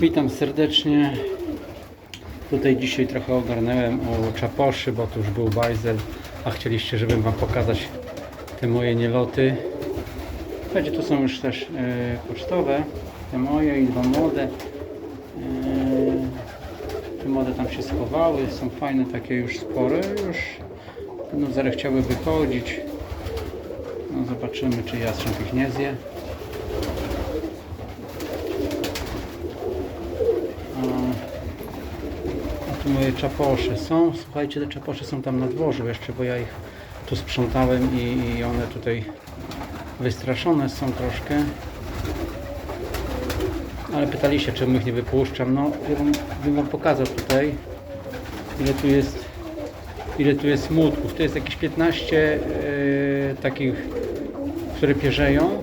Witam serdecznie. Tutaj dzisiaj trochę ogarnąłem o czaposzy, bo to już był bajzel, a chcieliście, żebym Wam pokazać te moje nieloty. Słuchajcie, tu są już też e, pocztowe, te moje i dwa młode. E, te młode tam się schowały, są fajne, takie już spore, już będą zaraz chciały wychodzić. No zobaczymy, czy jastrząb ich nie zje. Moje czaposze są. Słuchajcie, te czaposze są tam na dworzu jeszcze, bo ja ich tu sprzątałem i, i one tutaj wystraszone są troszkę. Ale pytaliście, czemu ich nie wypuszczam. No, ja bym, bym wam pokazał tutaj, ile tu jest, ile tu jest młotków. Tu jest jakieś 15 e, takich, które pierzeją.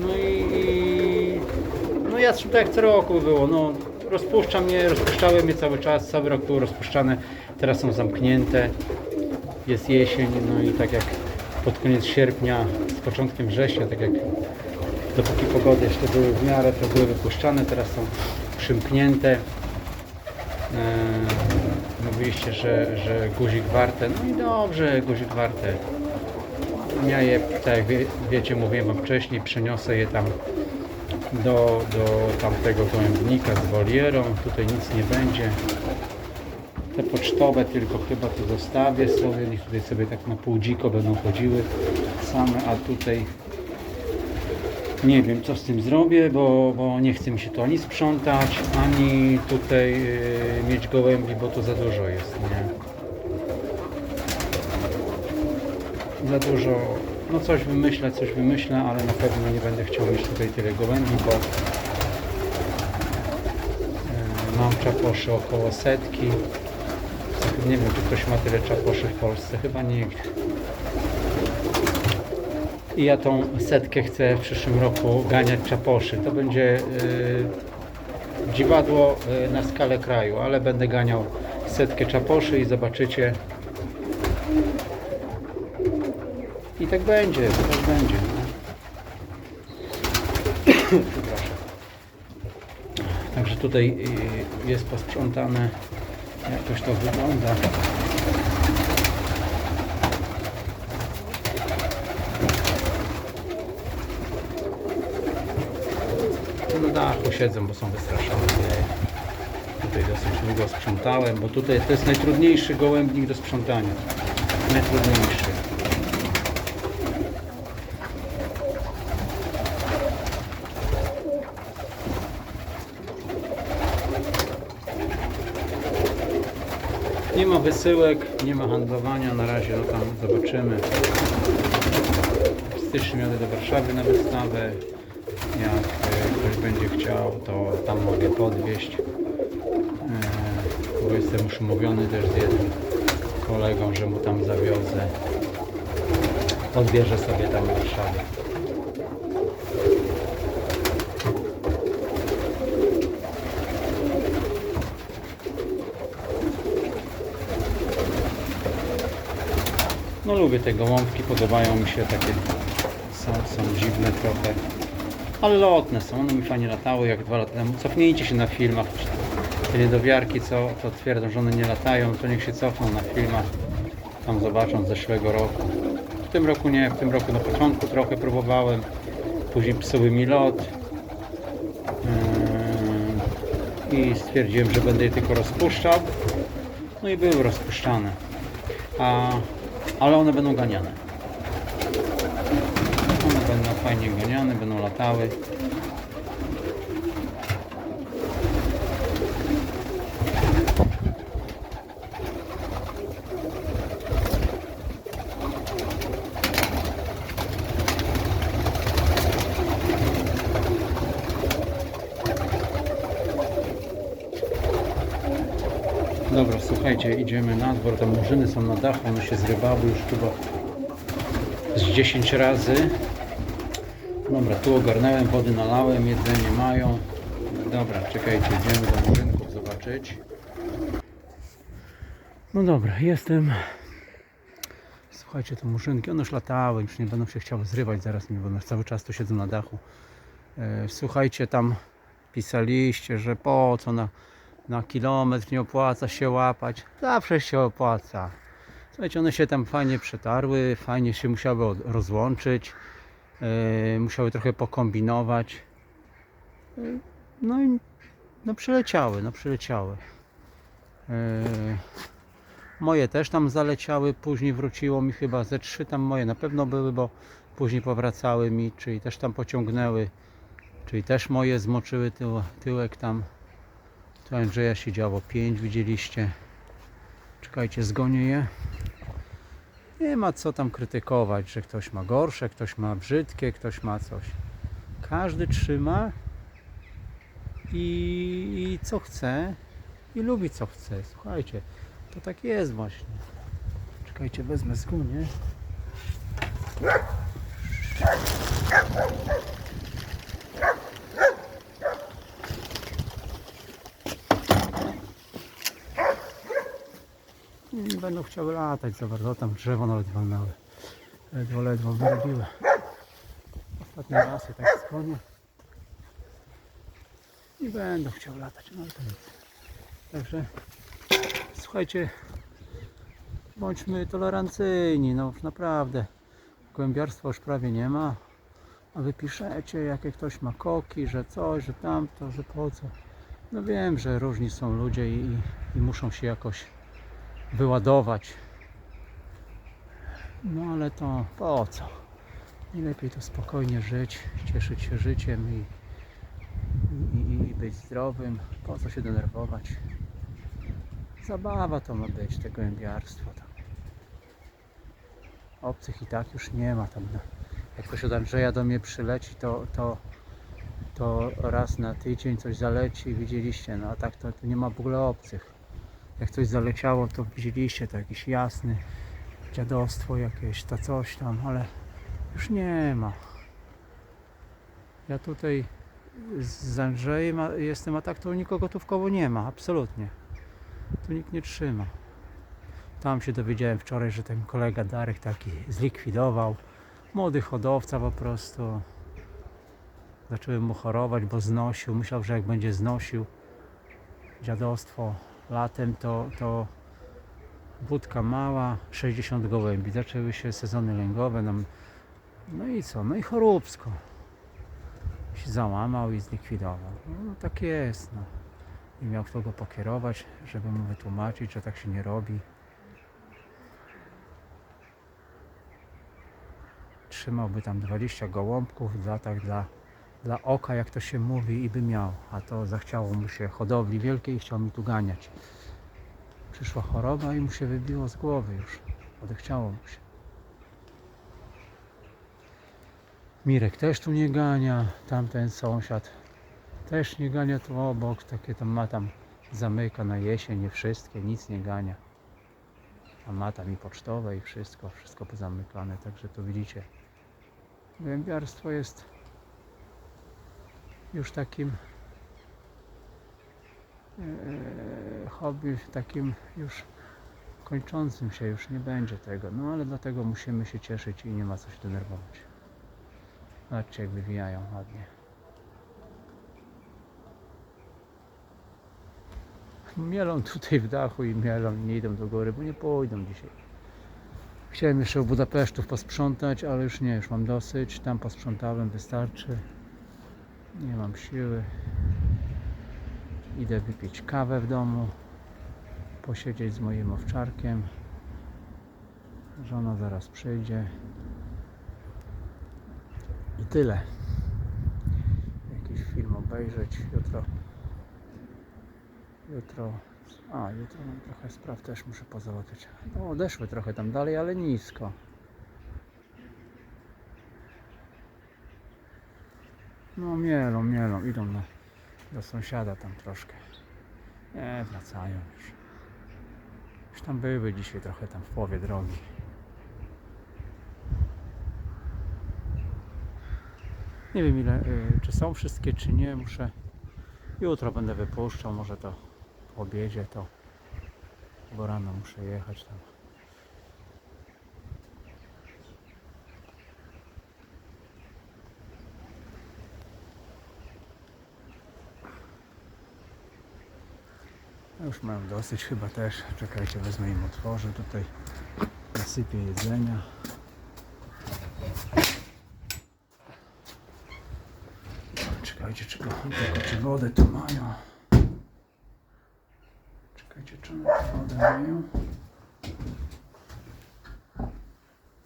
No i, i no ja tak jak co roku było, no rozpuszczam je, rozpuszczałem je cały czas, cały rok były rozpuszczane, teraz są zamknięte, jest jesień, no i tak jak pod koniec sierpnia, z początkiem września, tak jak dopóki pogody jeszcze były w miarę, to były wypuszczane, teraz są przymknięte. Eee, mówiliście, że, że guzik warte, no i dobrze, guzik warte. Ja je, tak jak wie, wiecie, mówiłem wam wcześniej, przeniosę je tam do, do tamtego gołębnika z wolierą. Tutaj nic nie będzie. Te pocztowe tylko chyba tu zostawię sobie. Niech tutaj sobie tak na pół dziko będą chodziły same, a tutaj nie wiem co z tym zrobię, bo, bo nie chce mi się to ani sprzątać, ani tutaj yy, mieć gołębi, bo to za dużo jest, nie? za dużo, no coś wymyślę, coś wymyślę, ale na pewno nie będę chciał mieć tutaj tyle gołębi, bo e, mam czaposzy około setki. Nie wiem, czy ktoś ma tyle czaposzy w Polsce, chyba nikt. I ja tą setkę chcę w przyszłym roku ganiać czaposzy. To będzie e, dziwadło e, na skalę kraju, ale będę ganiał setkę czaposzy i zobaczycie, I tak będzie, tak będzie. No. Przepraszam. Także tutaj y, jest posprzątane. Jakoś to wygląda. Na dachu siedzą, bo są wystraszone. Tutaj dosyć długo sprzątałem, bo tutaj to jest najtrudniejszy gołębnik do sprzątania. Najtrudniejszy. Nie ma wysyłek, nie ma handlowania, na razie no tam zobaczymy. W styczniu jadę do Warszawy na wystawę. Jak e, ktoś będzie chciał, to tam mogę podwieźć. E, Bo jestem już umówiony też z jednym kolegą, że mu tam zawiozę. Odbierze sobie tam w Warszawie. No lubię te gołąbki, podobają mi się takie, są, są dziwne trochę, ale lotne są, one mi fajnie latały jak dwa lata temu. Cofnijcie się na filmach, te niedowiarki co to twierdzą, że one nie latają, to niech się cofną na filmach, tam zobaczą z zeszłego roku. W tym roku nie, w tym roku na początku trochę próbowałem, później psuły mi lot Yy, i stwierdziłem, że będę je tylko rozpuszczał, no i były rozpuszczane. A ale one będą ganiane. One będą fajnie ganiane, będą latały. Dobra, słuchajcie, idziemy na dwór. Te murzyny są na dachu, one się zrywały już chyba z 10 razy. Dobra, tu ogarnąłem, wody nalałem, jedzenie mają. Dobra, czekajcie, idziemy do murzynków zobaczyć. No dobra, jestem. Słuchajcie, te murzynki, one już latały, już nie będą się chciały zrywać zaraz mi, bo one cały czas tu siedzą na dachu. E, Słuchajcie, tam pisaliście, że po co na, na kilometr nie opłaca się łapać. Zawsze się opłaca. Słuchajcie, one się tam fajnie przetarły, fajnie się musiały rozłączyć, yy, musiały trochę pokombinować. Yy, no i no przyleciały, no przyleciały. Yy, moje też tam zaleciały, później wróciło mi chyba ze trzy tam moje na pewno były, bo później powracały mi, czyli też tam pociągnęły, czyli też moje zmoczyły tył, tyłek tam. Tu Andrzeja się działo pięć, widzieliście. Czekajcie, zgonię je. Nie ma co tam krytykować, że ktoś ma gorsze, ktoś ma brzydkie, ktoś ma coś. Każdy trzyma i, i co chce i lubi co chce. Słuchajcie, to tak jest właśnie. Czekajcie, wezmę zgunię. Nie będą chciały latać za bardzo. Tam drzewo nawet walnęły. Ledwo, ledwo wyrobiły. Ostatni raz je tak skłonię. Nie będą chciały latać, no ale to nic. Także słuchajcie, bądźmy tolerancyjni, no naprawdę. Głębiarstwa już prawie nie ma. A wy piszecie, jakie ktoś ma koki, że coś, że tamto, że po co. No wiem, że różni są ludzie i, i muszą się jakoś wyładować. No ale to po co? Najlepiej to spokojnie żyć, cieszyć się życiem i, i, i, być zdrowym. Po co się denerwować? Zabawa to ma być, te gołębiarstwo tam. Obcych i tak już nie ma tam. Jak ktoś od Andrzeja do mnie przyleci, to, to, to raz na tydzień coś zaleci, widzieliście, no a tak to, to nie ma w ogóle obcych. Jak coś zaleciało, to widzieliście, to jakiś jasny, dziadostwo jakieś, to coś tam, ale już nie ma. Ja tutaj z Andrzejem jestem, a tak to nikogo tu w koło nie ma, absolutnie. Tu nikt nie trzyma. Tam się dowiedziałem wczoraj, że ten kolega Darek taki zlikwidował. Młody hodowca po prostu. Zacząłem mu chorować, bo znosił. Myślał, że jak będzie znosił dziadostwo latem, to, to budka mała, 60 gołębi. Zaczęły się sezony lęgowe. No, no i co? No i choróbsko. Się załamał i zlikwidował. No, tak jest. No. I miał kto go pokierować, żeby mu wytłumaczyć, że tak się nie robi. Trzymałby tam 20 gołąbków dla, tak, dla, dla oka, jak to się mówi, i by miał. A to zachciało mu się hodowli wielkiej i chciał mi tu ganiać. Przyszła choroba i mu się wybiło z głowy już. Odechciało mu się. Mirek też tu nie gania, tamten sąsiad też nie gania tu obok, takie tam ma tam zamyka na jesień, nie wszystkie, nic nie gania. A ma tam i pocztowe i wszystko, wszystko pozamykane, także tu widzicie. Głębiarstwo jest już takim e, hobby, takim już kończącym się, już nie będzie tego. No ale dlatego musimy się cieszyć i nie ma co się denerwować. Zobaczcie jak wywijają ładnie. Mielą tutaj w dachu i mielą, nie idą do góry, bo nie pójdą dzisiaj. Chciałem jeszcze w Budapesztów posprzątać, ale już nie, już mam dosyć. Tam posprzątałem, wystarczy. Nie mam siły. Idę wypić kawę w domu, posiedzieć z moim owczarkiem. Żona zaraz przyjdzie. I tyle. Jakiś film obejrzeć jutro. Jutro. A, jutro mam trochę spraw też muszę pozałatwiać. No, odeszły trochę tam dalej, ale nisko. No mielą, mielą, idą na, do sąsiada tam troszkę. Nie, wracają już. Już tam były dzisiaj trochę tam w połowie drogi. Nie wiem ile, y, czy są wszystkie, czy nie. Muszę. Jutro będę wypuszczał, może to po obiedzie to. Bo rano muszę jechać tam. Już mają dosyć chyba też. Czekajcie, wezmę im otworzę tutaj. Nasypię jedzenia. Czekajcie, czy, tylko, czy wodę tu mają. Czekajcie, czy wodę mają.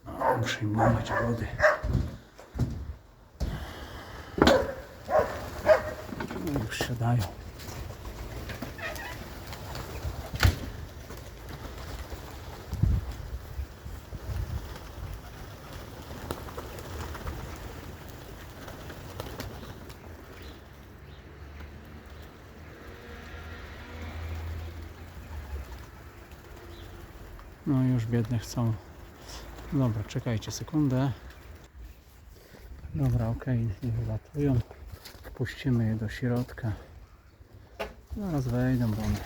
O, muszę im nalać wody. No, już siadają. No już biedne chcą. Dobra, czekajcie sekundę. Dobra, ok, nie wylatują. Puścimy je do środka. Zaraz wejdą, bo one.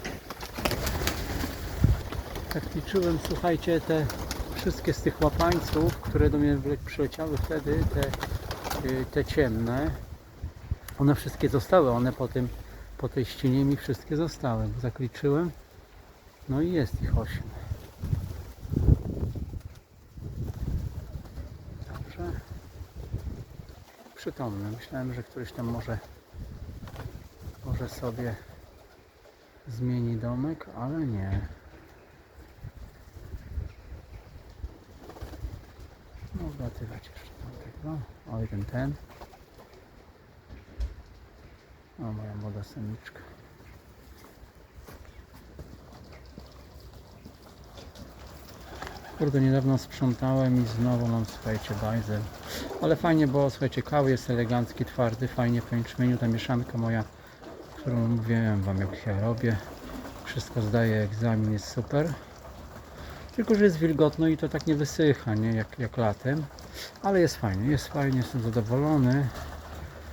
Tak liczyłem, słuchajcie, te wszystkie z tych łapańców, które do mnie przyleciały wtedy, te, y, te ciemne, one wszystkie zostały, one po, tym, po tej ścianie mi wszystkie zostały. Zakliczyłem, no i jest ich 8. Przytomny. Myślałem, że któryś tam może, może sobie zmieni domek, ale nie. No, wlatywać jeszcze tamtego. O, jeden ten. O, moja młoda samiczka. Kurde, niedawno sprzątałem i znowu mam, słuchajcie, bajzel. Ale fajnie, bo słuchajcie, kał jest elegancki, twardy, fajnie po jęczmieniu. Ta mieszanka moja, którą mówiłem wam jak ja robię. Wszystko zdaje egzamin, jest super. Tylko, że jest wilgotno i to tak nie wysycha, nie? Jak, jak latem. Ale jest fajnie, jest fajnie, jestem zadowolony.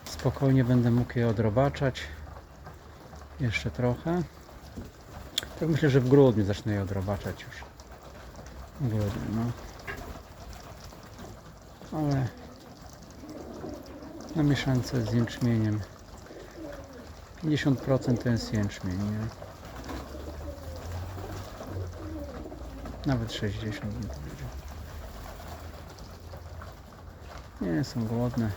Spokojnie będę mógł je odrobaczać. Jeszcze trochę. Tak myślę, że w grudniu zacznę je odrobaczać już. W grudniu, no. Ale na mieszance z jęczmieniem 50% to jest jęczmień, nie? Nawet 60 bym powiedział. Nie są głodne.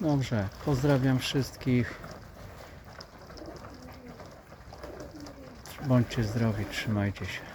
Dobrze, pozdrawiam wszystkich. Bądźcie zdrowi, trzymajcie się.